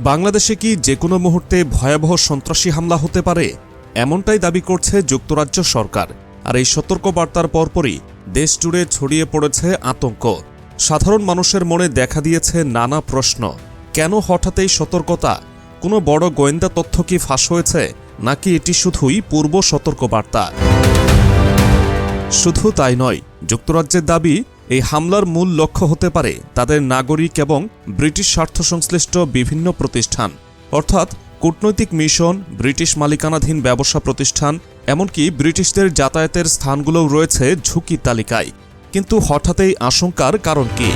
বাংলাদেশে কি যে কোনো মুহূর্তে ভয়াবহ সন্ত্রাসী হামলা হতে পারে? এমনটাই দাবি করছে যুক্তরাজ্য সরকার। আর এই সতর্কবার্তার পরপরই দেশ জুড়ে ছড়িয়ে পড়েছে আতঙ্ক। সাধারণ মানুষের মনে দেখা দিয়েছে নানা প্রশ্ন। কেন হঠাৎ এই সতর্কতা? কোনো বড় গোয়েন্দা তথ্য কি ফাঁস হয়েছে? নাকি এটি শুধুই পূর্ব সতর্কবার্তা? শুধু তাই নয়, যুক্তরাজ্যের দাবি এই হামলার মূল লক্ষ্য হতে পারে তাদের নাগরিক এবং ব্রিটিশ স্বার্থ সংশ্লিষ্ট বিভিন্ন প্রতিষ্ঠান। অর্থাৎ কূটনৈতিক মিশন, ব্রিটিশ মালিকানাধীন ব্যবসা প্রতিষ্ঠান, এমনকি ব্রিটিশদের যাতায়াতের স্থানগুলোও রয়েছে ঝুঁকি তালিকায়। কিন্তু হঠাৎই আশঙ্কার কারণ কি?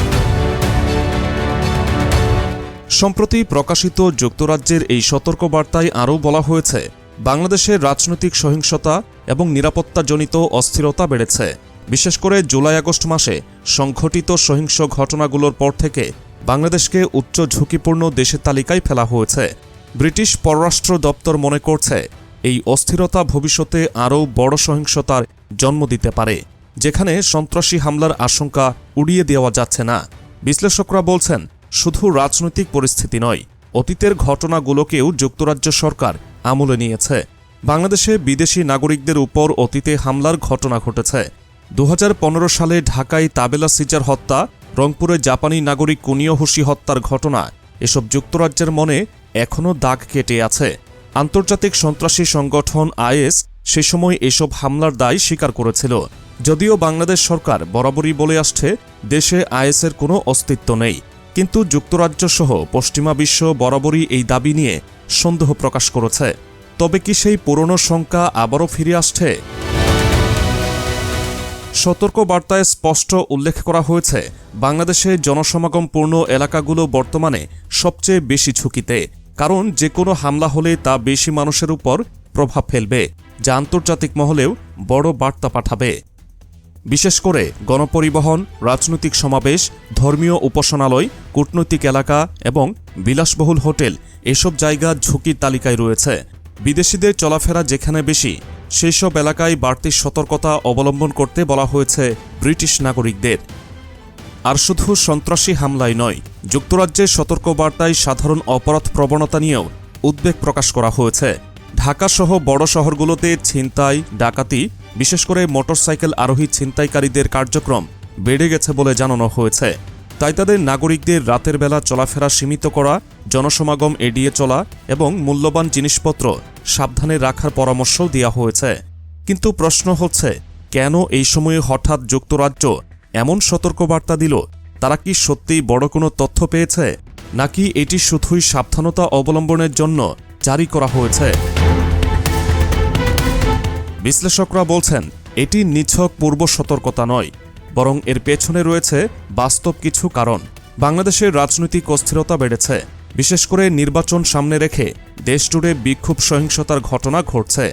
সম্প্রতি প্রকাশিত যুক্তরাজ্যের এই সতর্কবার্তায় আরও বলা হয়েছে, বাংলাদেশের রাজনৈতিক সহিংসতা এবং নিরাপত্তাজনিত অস্থিরতা বেড়েছে। বিশেষ করে জুলাই আগস্ট মাসে সংঘটিত সহিংস ঘটনাগুলোর পর থেকে বাংলাদেশকে উচ্চ ঝুঁকিপূর্ণ দেশের তালিকায় ফেলা হয়েছে। ব্রিটিশ পররাষ্ট্র দপ্তর মনে করছে, এই অস্থিরতা ভবিষ্যতে আরও বড় সহিংসতার জন্ম দিতে পারে, যেখানে সন্ত্রাসী হামলার আশঙ্কা উড়িয়ে দেওয়া যাচ্ছে না। বিশ্লেষকরা বলছেন, শুধু রাজনৈতিক পরিস্থিতি নয়, অতীতের ঘটনাগুলোকেও যুক্তরাজ্য সরকার আমলে নিয়েছে। বাংলাদেশে বিদেশি নাগরিকদের উপর অতীতে হামলার ঘটনা ঘটেছে। দু হাজার পনেরো সালে ঢাকায় তাবেলা সিজার হত্যা, রংপুরে জাপানি নাগরিক কুনিও হুসি হত্যার ঘটনা, এসব যুক্তরাজ্যের মনে এখনও দাগ কেটে আছে। আন্তর্জাতিক সন্ত্রাসী সংগঠন আইএস সে সময় এসব হামলার দায় স্বীকার করেছিল। যদিও বাংলাদেশ সরকার বরাবরই বলে আসছে, দেশে আইএসের কোনো অস্তিত্ব নেই। কিন্তু যুক্তরাজ্য সহ পশ্চিমা বিশ্ব বরাবরই এই দাবি নিয়ে সন্দেহ প্রকাশ করেছে। তবে কি সেই পুরনো শঙ্কা আবারও ফিরে আসছে? সতর্ক বার্তায় স্পষ্ট উল্লেখ করা হয়েছে, বাংলাদেশে জনসমাগমপূর্ণ এলাকাগুলো বর্তমানে সবচেয়ে বেশি ঝুঁকিতে, কারণ যে কোনো হামলা হলে তা বেশি মানুষের উপর প্রভাব ফেলবে, যা আন্তর্জাতিক মহলেও বড় বার্তা পাঠাবে। বিশেষ করে গণপরিবহন, রাজনৈতিক সমাবেশ, ধর্মীয় উপাসনালয়, কূটনৈতিক এলাকা এবং বিলাসবহুল হোটেল এসব জায়গা ঝুঁকির তালিকায় রয়েছে। বিদেশিদের চলাফেরা যেখানে বেশি সেই সব এলাকায় বাড়তি সতর্কতা অবলম্বন করতে বলা হয়েছে ব্রিটিশ নাগরিকদের। আর শুধু সন্ত্রাসী হামলায় নয় যুক্তরাজ্যের সতর্কবার্তায় সাধারণ অপরাধ প্রবণতা নিয়েও উদ্বেগ প্রকাশ করা হয়েছে। ঢাকাসহ বড় শহরগুলোতে ছিনতাই, ডাকাতি, বিশেষ করে মোটরসাইকেল আরোহী ছিনতাইকারীদের কার্যক্রম বেড়ে গেছে বলে জানানো হয়েছে। তাই তাদের নাগরিকদের রাতের বেলা চলাফেরা সীমিত করা, জনসমাগম এড়িয়ে চলা এবং মূল্যবান জিনিসপত্র সাবধানে রাখার পরামর্শও দেওয়া হয়েছে। কিন্তু প্রশ্ন হচ্ছে, কেন এই সময়ে হঠাৎ যুক্তরাজ্য এমন সতর্কবার্তা দিল? তারা কি সত্যিই বড় কোনো তথ্য পেয়েছে? নাকি এটি শুধুই সাবধানতা অবলম্বনের জন্য জারি করা হয়েছে? বিশ্লেষকরা বলছেন, এটি নিছক পূর্ব সতর্কতা নয়, বরং এর পেছনে রয়েছে বাস্তব কিছু কারণ। বাংলাদেশের রাজনৈতিক অস্থিরতা বেড়েছে। বিশেষ করে নির্বাচন সামনে রেখে দেশজুড়ে বিক্ষোভ সহিংসতার ঘটনা ঘটছে।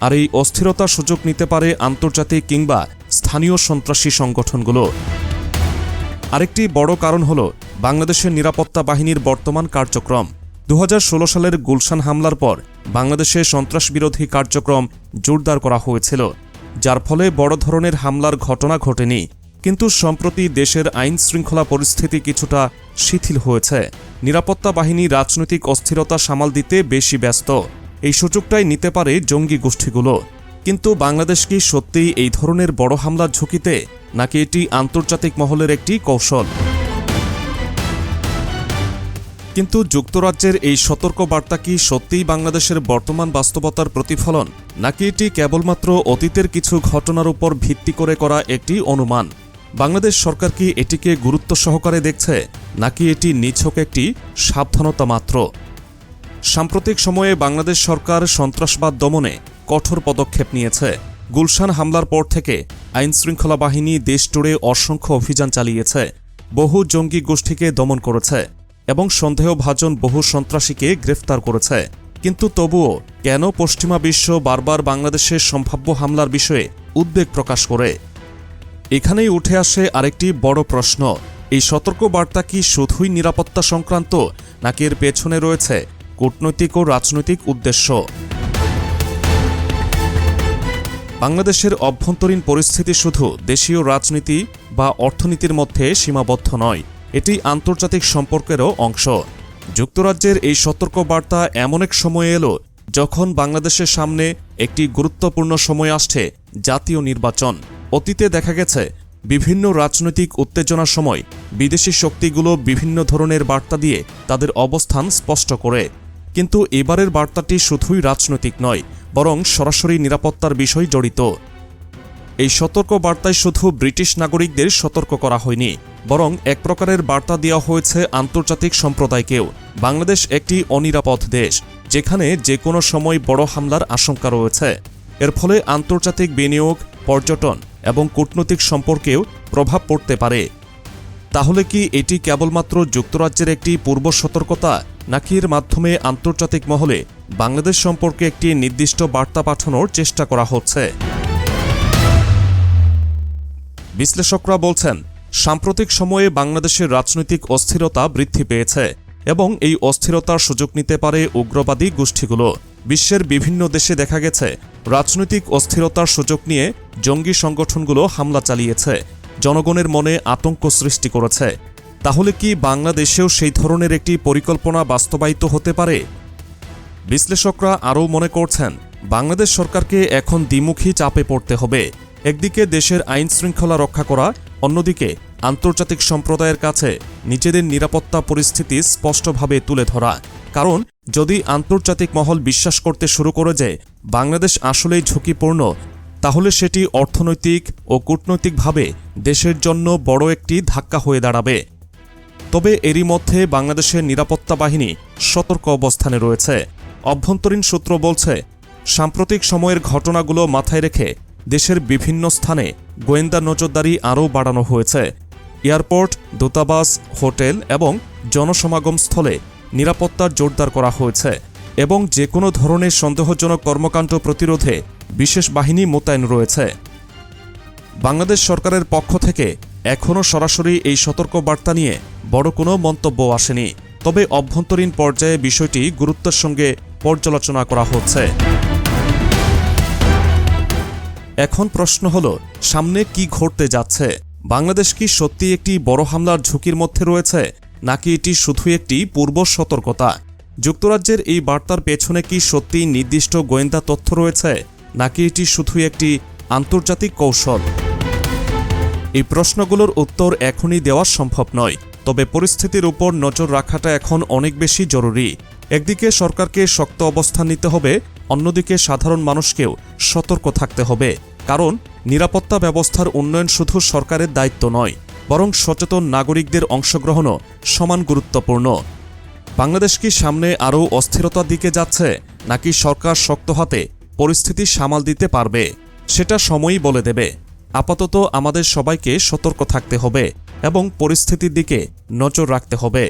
আর এই অস্থিরতার সুযোগ নিতে পারে আন্তর্জাতিক কিংবা স্থানীয় সন্ত্রাসী সংগঠনগুলো। আরেকটি বড় কারণ হল বাংলাদেশের নিরাপত্তা বাহিনীর বর্তমান কার্যক্রম। দু হাজার ষোলো সালের গুলশান হামলার পর বাংলাদেশে সন্ত্রাস বিরোধী কার্যক্রম জোরদার করা হয়েছিল, যার ফলে বড় ধরনের হামলার ঘটনা ঘটেনি। কিন্তু সম্প্রতি দেশের আইন শৃঙ্খলা পরিস্থিতি কিছুটা শিথিল হয়েছে। নিরাপত্তা বাহিনী রাজনৈতিক অস্থিরতা সামাল দিতে বেশি ব্যস্ত। এই সুযোগটাই নিতে পারে জঙ্গি গোষ্ঠীগুলো। কিন্তু বাংলাদেশ কি সত্যিই এই ধরনের বড় হামলার ঝুঁকিতে, নাকি এটি আন্তর্জাতিক মহলের একটি কৌশল? কিন্তু যুক্তরাজ্যের এই সতর্কবার্তা কি সত্যিই বাংলাদেশের বর্তমান বাস্তবতার প্রতিফলন, নাকি এটি কেবলমাত্র অতীতের কিছু ঘটনার উপর ভিত্তি করে করা একটি অনুমান? বাংলাদেশ সরকার কি এটিকে গুরুত্ব সহকারে দেখছে, নাকি এটি নিছক একটি সাবধানতা মাত্র? সাম্প্রতিক সময়ে বাংলাদেশ সরকার সন্ত্রাসবাদ দমনে কঠোর পদক্ষেপ নিয়েছে। গুলশান হামলার পর থেকে আইন শৃঙ্খলা বাহিনী দেশ জুড়ে অসংখ্য অভিযান চালিয়েছে। বহু জঙ্গি গোষ্ঠীকে দমন করেছে এবং সন্দেহভাজন বহু সন্ত্রাসীকে গ্রেফতার করেছে। কিন্তু তবুও কেন পশ্চিমা বিশ্ব বারবার বাংলাদেশের সম্ভাব্য হামলার বিষয়ে উদ্বেগ প্রকাশ করে? এখানেই উঠে আসে আরেকটি বড় প্রশ্ন। এই সতর্কবার্তা কি শুধুই নিরাপত্তা সংক্রান্ত, নাকি এর পেছনে রয়েছে কূটনৈতিক ও রাজনৈতিক উদ্দেশ্য? বাংলাদেশের অভ্যন্তরীণ পরিস্থিতি শুধু দেশীয় রাজনীতি বা অর্থনীতির মধ্যে সীমাবদ্ধ নয়, এটি আন্তর্জাতিক সম্পর্কেরও অংশ। যুক্তরাজ্যের এই সতর্ক বার্তা এমন এক সময়ে এলো যখন বাংলাদেশের সামনে একটি গুরুত্বপূর্ণ সময় আসছে, জাতীয় নির্বাচন। অতীতে দেখা গেছে, বিভিন্ন রাজনৈতিক উত্তেজনার সময় বিদেশি শক্তিগুলো বিভিন্ন ধরনের বার্তা দিয়ে তাদের অবস্থান স্পষ্ট করে। কিন্তু এবারের বার্তাটি শুধুই রাজনৈতিক নয়, বরং সরাসরি নিরাপত্তার বিষয় জড়িত। এই সতর্ক বার্তায় শুধু ব্রিটিশ নাগরিকদের সতর্ক করা হয়নি, বরং এক প্রকারের বার্তা দেওয়া হয়েছে আন্তর্জাতিক সম্প্রদায়কেও। বাংলাদেশ একটি অনিরাপদ দেশ যেখানে যে কোনো সময় বড় হামলার আশঙ্কা রয়েছে। এর ফলে আন্তর্জাতিক বিনিয়োগ, পর্যটন এবং কূটনৈতিক সম্পর্কেও প্রভাব পড়তে পারে। তাহলে কি এটি কেবলমাত্র যুক্তরাজ্যের একটি পূর্ব সতর্কতা, নাকি এর মাধ্যমে আন্তর্জাতিক মহলে বাংলাদেশ সম্পর্কে একটি নির্দিষ্ট বার্তা পাঠানোর চেষ্টা করা হচ্ছে? বিশ্লেষকরা বলছেন, সাম্প্রতিক সময়ে বাংলাদেশের রাজনৈতিক অস্থিরতা বৃদ্ধি পেয়েছে। এবং এই অস্থিরতার সুযোগ নিতে পারে উগ্রবাদী গোষ্ঠীগুলো। বিশ্বের বিভিন্ন দেশে দেখা গেছে, রাজনৈতিক অস্থিরতার সুযোগ নিয়ে জঙ্গি সংগঠনগুলো হামলা চালিয়েছে। জনগণের মনে আতঙ্ক সৃষ্টি করেছে। তাহলে কি বাংলাদেশেও সেই ধরনের একটি পরিকল্পনা বাস্তবায়িত হতে পারে? বিশ্লেষকরা আরও মনে করছেন, বাংলাদেশ সরকারকে এখন দ্বিমুখী চাপে পড়তে হবে। একদিকে দেশের আইন শৃঙ্খলা রক্ষা করা, অন্যদিকে আন্তর্জাতিক সম্প্রদায়ের কাছে নিজেদের নিরাপত্তা পরিস্থিতি স্পষ্টভাবে তুলে ধরা। কারণ, যদি আন্তর্জাতিক মহল বিশ্বাস করতে শুরু করে যে বাংলাদেশ আসলেই ঝুঁকিপূর্ণ, তাহলে সেটি অর্থনৈতিক ও কূটনৈতিকভাবে দেশের জন্য বড় একটি ধাক্কা হয়ে দাঁড়াবে। তবে এরই মধ্যে বাংলাদেশের নিরাপত্তা বাহিনী সতর্ক অবস্থানে রয়েছে। অভ্যন্তরীণ সূত্র বলছে, সাম্প্রতিক সময়ের ঘটনাগুলো মাথায় রেখে দেশের বিভিন্ন স্থানে গোয়েন্দা নজরদারি আরও বাড়ানো হয়েছে। এয়ারপোর্ট, দূতাবাস, হোটেল এবং জনসমাগম স্থলে নিরাপত্তা জোরদার করা হয়েছে এবং যে কোনো ধরনের সন্দেহজনক কর্মকাণ্ড প্রতিরোধে বিশেষ বাহিনী মোতায়েন রয়েছে। বাংলাদেশ সরকারের পক্ষ থেকে এখনও সরাসরি এই সতর্ক বার্তা নিয়ে বড় কোনো মন্তব্য আসেনি। তবে অভ্যন্তরীণ পর্যায়ে বিষয়টি গুরুত্বের সঙ্গে পর্যালোচনা করা হচ্ছে। এখন প্রশ্ন হল, সামনে কি ঘটতে যাচ্ছে? বাংলাদেশ কি সত্যি একটি বড় হামলার ঝুঁকির মধ্যে রয়েছে, নাকি এটি শুধু একটি পূর্ব সতর্কতা? যুক্তরাজ্যের এই বার্তার পেছনে কি সত্যি নির্দিষ্ট গোয়েন্দা তথ্য রয়েছে, নাকি এটি শুধু একটি আন্তর্জাতিক কৌশল? এই প্রশ্নগুলোর উত্তর এখনই দেওয়া সম্ভব নয়, তবে পরিস্থিতির উপর নজর রাখাটা এখন অনেক বেশি জরুরি। একদিকে সরকারকে শক্ত অবস্থান নিতে হবে, অন্যদিকে সাধারণ মানুষকেও সতর্ক থাকতে হবে। কারণ নিরাপত্তা ব্যবস্থার উন্নয়ন শুধু সরকারের দায়িত্ব নয়, বরং সচেতন নাগরিকদের অংশগ্রহণও সমান গুরুত্বপূর্ণ। বাংলাদেশ কি সামনে আরও অস্থিরতার দিকে যাচ্ছে, নাকি সরকার শক্ত হাতে পরিস্থিতি সামাল দিতে পারবে, সেটা সময়ই বলে দেবে। আপাতত আমাদের সবাইকে সতর্ক থাকতে হবে এবং পরিস্থিতির দিকে নজর রাখতে হবে।